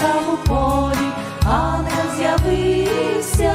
там у полі ангел з'явився.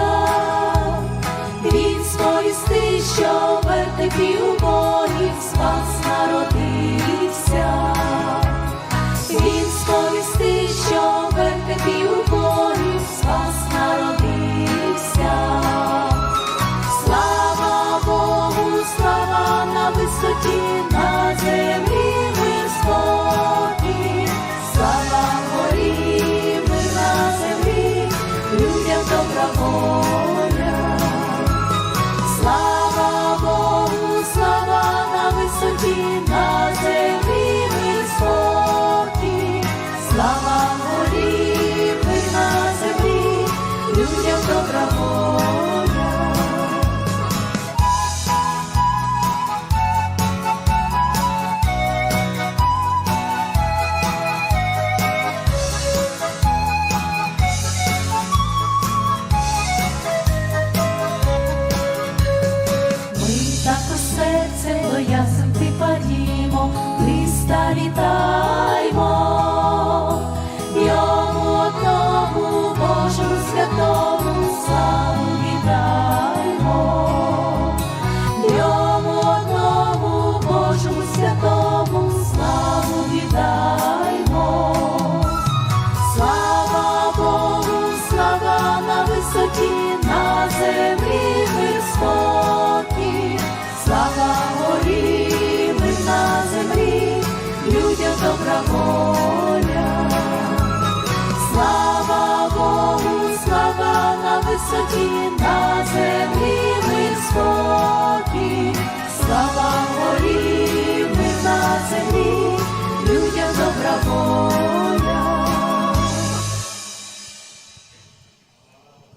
Слава Богу,